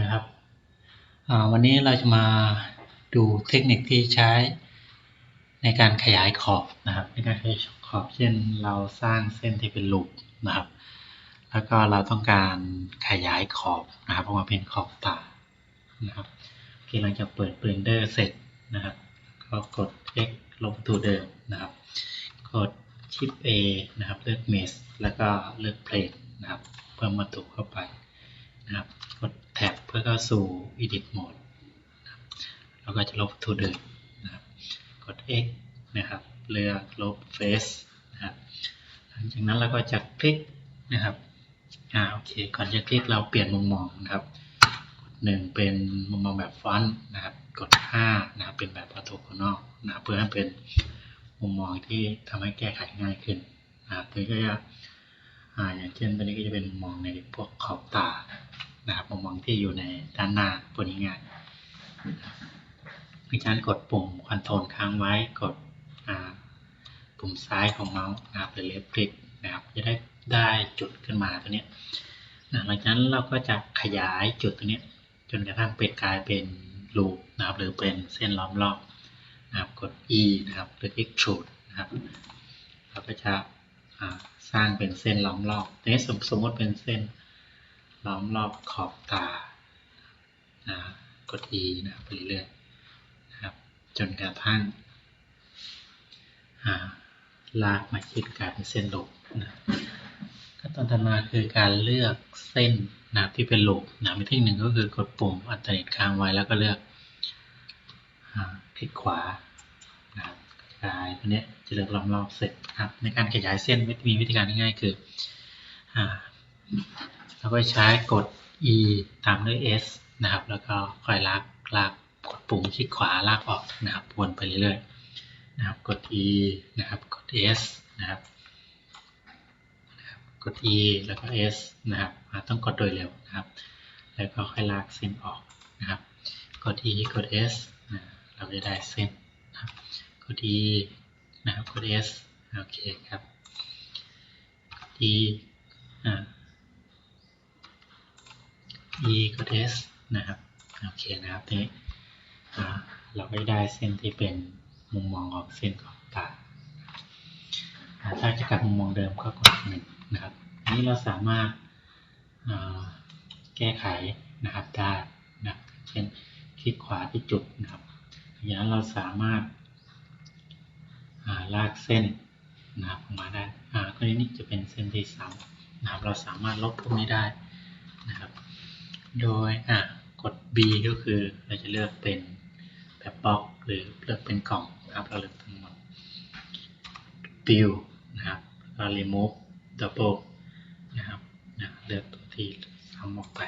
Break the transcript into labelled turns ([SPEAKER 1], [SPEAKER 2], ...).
[SPEAKER 1] นะครับ วันนี้เราจะมาดูเทคนิคที่ใช้ในการขยายขอบนะครับ ในการขยายขอบเช่นเราสร้างเส้นที่เป็นลูปนะครับ แล้วก็เราต้องการขยายขอบนะครับออกมาเป็นขอบตานะครับโอเคหลังจากเปิด Blender เสร็จนะครับ ก็กด X ลงตัวเดิมนะครับ กด Shift A นะครับ เลือก Mesh แล้วก็เลือก Plane นะครับ เพิ่มวัตถุเข้าไปนะครับ เพื่อเข้าสู่ Edit Mode นะครับแล้วก็จะลบวัตถุเดิมนะครับกด X นะครับ เลือกลบ Face นะครับ หลังจากนั้นเราก็จะคลิกนะครับ อ่า โอเค ก่อนจะคลิกเราเปลี่ยนมุมมองนะครับ กดหนึ่งเป็นมุมมองแบบฟอนต์นะครับ กดห้านะครับ เป็นแบบ orthogonal นะเพื่อให้เป็นมุมมองที่ทำให้แก้ไขง่ายขึ้นนะครับตัวนี้ก็จะอ่าอย่างเช่นตัวนี้ก็จะเป็นมุมมองในพวกขอบตา นะครับมุมมองที่อยู่ในด้านหน้าพวนี้ง่ายในการกดปุ่มคอนโทรลค้างไว้กดปุ่มซ้ายของเมาส์นะครับหรือเลฟคลิกนะครับจะได้ได้จุดขึ้นมาตัวนี้นะหลังจากนั้นเราก็จะขยายจุดตัวนี้จนกระทั่งเป็นกลายเป็นลูปนะครับหรือเป็นเส้นล้อมรอบนะครับกด E นะครับหรือ extrude นะครับเราก็จะสร้างเป็นเส้นล้อมรอบทีนี้สมสมมติเป็นเส้น ล้อมรอบขอบตานะกด E นะไปเรื่อยๆนะครับ จนกระทั่งลากมาคิดกลายเป็นเส้นลูปนะขั้นตอนต่อมาคือการเลือกเส้นนะที่เป็นลูปนะวิธีหนึ่งก็คือกดปุ่มอัลเทอร์เนทค้างไว้แล้วก็เลือกคลิกขวานะครับขยายตัวนี้จะเลือกรอบเสร็จครับในการขยายเส้นมีวิธีการง่ายๆคือ เราก็ใช้กด E ตามด้วย S นะครับ แล้วก็ค่อยลากลากกดปุ่มคลิกขวาลากออกนะครับวนไปเรื่อยๆนะครับ กด E นะครับกด S นะครับกด E แล้วก็ S นะครับต้องกดโดยเร็วนะครับ แล้วก็ค่อยลากเส้นออกนะครับ กด E กด S นะเราจะได้เส้นนะครับ กด E นะครับกด S โอเคครับ E อ่า E กด S นะครับโอเคนะครับนี้เราก็ได้เส้นที่เป็นมุมมองของเส้นของตาถ้าจะกลับมุมมองเดิมก็กดหนึ่งนะครับอันนี้เราสามารถแก้ไขนะครับได้นะเช่นคลิกขวาที่จุดนะครับอย่างนั้นเราสามารถลากเส้นนะครับออกมาได้กรณีนี้จะเป็นเส้นที่ซ้ำนะครับเราสามารถลบพวกนี้ได้นะครับ โดยอะกด B ก็คือเราจะเลือกเป็นแบบบล็อกหรือเลือกเป็นกล่องนะครับเราเลือกทั้งหมด build นะครับเรา remove double นะครับนะเลือกตัวที่ทำออกไป